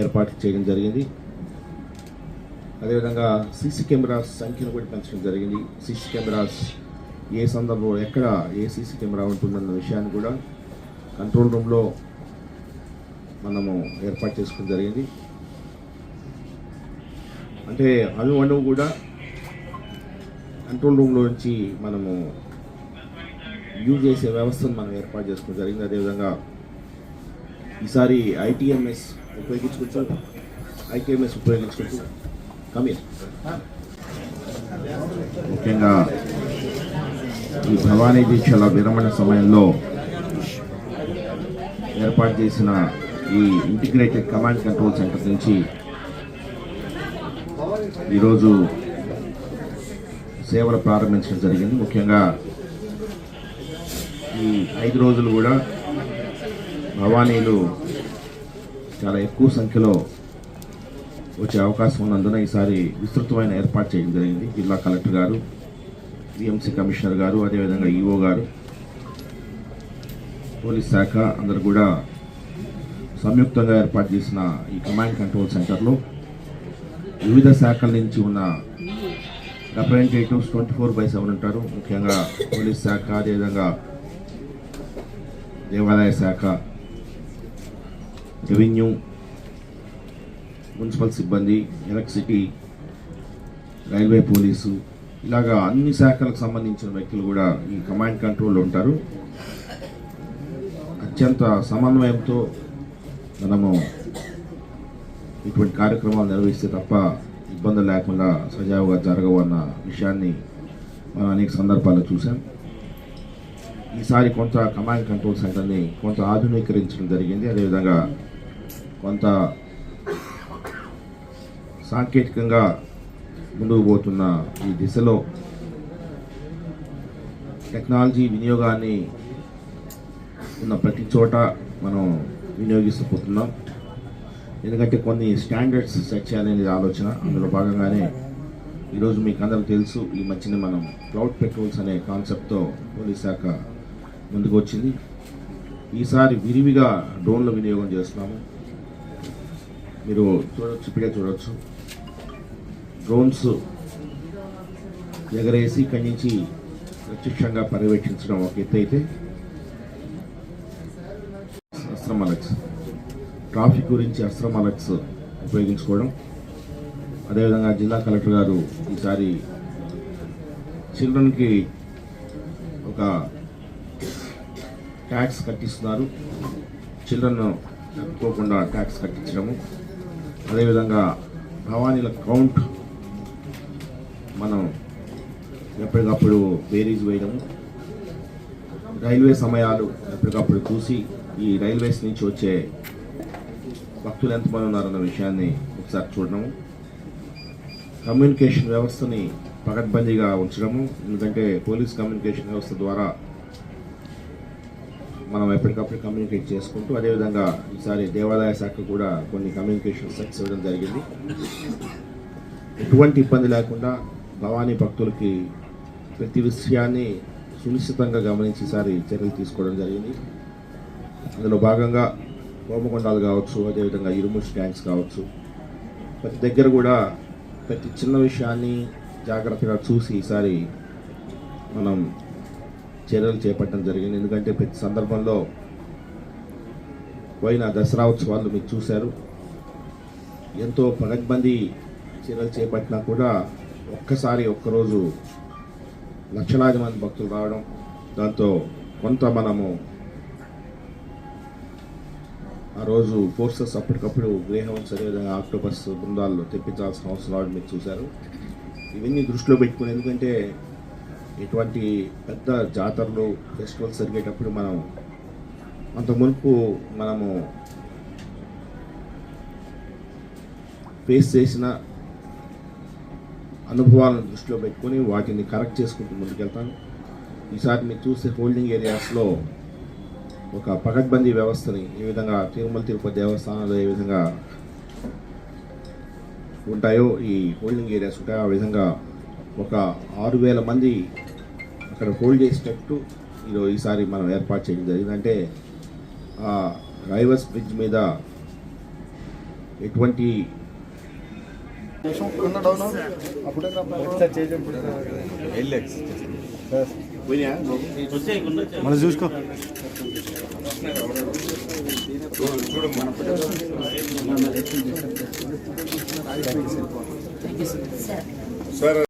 ఏర్పాట్లు చేయడం జరిగింది. అదేవిధంగా సీసీ కెమెరాస్ సంఖ్యను కూడా పెంచడం జరిగింది. సీసీ కెమెరాస్ ఏ సందర్భంలో ఎక్కడ ఏ సీసీ కెమెరా ఉంటుందన్న విషయాన్ని కూడా కంట్రోల్ రూమ్లో మనము ఏర్పాటు చేసుకోవడం జరిగింది. అంటే అణు అణువు కూడా కంట్రోల్ రూమ్లో నుంచి మనము యూజ్ చేసే వ్యవస్థను మనం ఏర్పాటు చేసుకోవడం జరిగింది. అదేవిధంగా ఈసారి ఐటీఎంఎస్ ఉపయోగించుకుంటారు ఐటీఎంఎస్ ఉపయోగించుకుంటూ కమీర్ ముఖ్యంగా ఈ భవానీ దీక్షల విరమణ సమయంలో ఏర్పాటు చేసిన ఈ ఇంటిగ్రేటెడ్ కమాండ్ కంట్రోల్ సెంటర్ నుంచి ఈరోజు సేవలు ప్రారంభించడం జరిగింది. ముఖ్యంగా ఈ ఐదు రోజులు కూడా భవానీలు చాలా ఎక్కువ సంఖ్యలో వచ్చే అవకాశం ఉన్నందున ఈసారి విస్తృతమైన ఏర్పాటు చేయడం జరిగింది. జిల్లా కలెక్టర్ గారు టీఎంసీ కమిషనర్ గారు అదేవిధంగా ఈఓ గారు పోలీస్ శాఖ అందరు కూడా సంయుక్తంగా ఏర్పాటు చేసిన ఈ కమాండ్ కంట్రోల్ సెంటర్లో వివిధ శాఖల నుంచి ఉన్న representatives twenty four by seven ఉంటారు. ముఖ్యంగా పోలీస్ శాఖ అదేవిధంగా దేవాదాయ శాఖ రెవెన్యూ మున్సిపల్ సిబ్బంది ఎలక్ట్రిసిటీ రైల్వే పోలీసు ఇలాగా అన్ని శాఖలకు సంబంధించిన వ్యక్తులు కూడా ఈ కమాండ్ కంట్రోల్లో ఉంటారు. అత్యంత సమన్వయంతో మనము ఇటువంటి కార్యక్రమాలు నిర్వహిస్తే తప్ప ఇబ్బందులు లేకుండా సజావుగా జరగవు అన్న విషయాన్ని మనం అనేక సందర్భాల్లో చూసాం ఈసారి కొంత కమాండ్ కంట్రోల్ సెంటర్ని కొంత ఆధునీకరించడం జరిగింది. అదేవిధంగా కొంత సాంకేతికంగా ముందుకు పోతున్న ఈ దిశలో టెక్నాలజీ వినియోగాన్ని ఉన్న ప్రతి చోట మనం వినియోగిస్తపోతున్నాం. ఎందుకంటే కొన్ని స్టాండర్డ్స్ సెట్ చేయాలనేది ఆలోచన. అందులో భాగంగానే ఈరోజు మీకు అందరికీ తెలుసు ఈ మధ్యన మనం క్లౌడ్ పెట్రోల్స్ అనే కాన్సెప్ట్తో పోలీస్ శాఖ ముందుకు వచ్చింది ఈసారి విరివిగా డ్రోన్ల వినియోగం చేస్తున్నాము. మీరు చూడొచ్చు ఇప్పుడే చూడొచ్చు. డ్రోన్స్ ఎగరేసి ఇక్కడి నుంచి ప్రత్యక్షంగా పర్యవేక్షించడం ఒక ఎత్తు అయితే. అస్త్రం అలెక్స్ ట్రాఫిక్ గురించి అస్త్రం అలెక్స్ ఉపయోగించుకోవడం. అదేవిధంగా జిల్లా కలెక్టర్ గారు ఈసారి చిల్డ్రన్కి ఒక ట్యాక్స్ కట్టిస్తున్నారు. చిల్డ్రన్ తప్పుకోకుండా ట్యాక్స్ కట్టించడము. అదేవిధంగా భవానీల కౌంట్ మనం ఎప్పటికప్పుడు బేరీజ్ వేయడము. రైల్వే సమయాలు ఎప్పటికప్పుడు చూసి ఈ రైల్వేస్ నుంచి వచ్చే భక్తులు ఎంతమంది ఉన్నారన్న విషయాన్ని ఒకసారి చూడడము. కమ్యూనికేషన్ వ్యవస్థని పకడ్బందీగా ఉంచడము. ఎందుకంటే పోలీస్ కమ్యూనికేషన్ వ్యవస్థ ద్వారా మనం ఎప్పటికప్పుడు కమ్యూనికేట్ చేసుకుంటూ అదేవిధంగా ఈసారి దేవాదాయ శాఖ కూడా కొన్ని కమ్యూనికేషన్ సెట్స్ ఇవ్వడం జరిగింది. ఎటువంటి ఇబ్బంది లేకుండా భవానీ భక్తులకి ప్రతి విషయాన్ని సునిశ్చితంగా గమనించి ఈసారి చర్యలు తీసుకోవడం జరిగింది. అందులో భాగంగా హోమకొండాలు కావచ్చు అదేవిధంగా ఇరుముష్ ట్యాంక్స్ కావచ్చు. ప్రతి దగ్గర కూడా ప్రతి చిన్న విషయాన్ని జాగ్రత్తగా చూసి ఈసారి మనం చర్యలు చేపట్టడం జరిగింది. ఎందుకంటే ప్రతి సందర్భంలో పోయిన దసరా ఉత్సవాలు మీరు చూశారు. ఎంతో పగడ్బందీ చర్యలు చేపట్టినా కూడా ఒక్కసారి ఒక్కరోజు లక్షలాది మంది భక్తులు రావడం దాంతో కొంత మనము ఆ రోజు ఫోర్సెస్ అప్పటికప్పుడు గ్రేహౌన్స్ అదేవిధంగా ఆక్టోపస్ బృందాల్లో తెప్పించాల్సిన అవసరం రావడం మీరు చూశారు. ఇవన్నీ దృష్టిలో పెట్టుకుని ఎందుకంటే ఇటువంటి పెద్ద జాతరలు ఫెస్టివల్స్ జరిగేటప్పుడు మనం అంత మునుపు మనము ఫేస్ చేసిన అనుభవాలను దృష్టిలో పెట్టుకొని వాటిని కరెక్ట్ చేసుకుంటూ ముందుకెళ్తాను. ఈసారి మీరు చూసే హోల్డింగ్ ఏరియాస్లో ఒక పకడ్బందీ వ్యవస్థని ఏ విధంగా తిరుమల తిరుపతి దేవస్థానాలు ఏ విధంగా ఉంటాయో ఈ హోల్డింగ్ ఏరియాస్ ఉంటాయో. ఆ విధంగా ఒక ఆరు వేల మంది అక్కడ హోల్డ్ చేసినట్టు ఈరోజు ఈసారి మనం ఏర్పాటు చేయడం జరిగిందంటే ఆ రైవర్స్ బ్రిడ్జ్ మీద ఎటువంటి మనం చూసుకో. సార్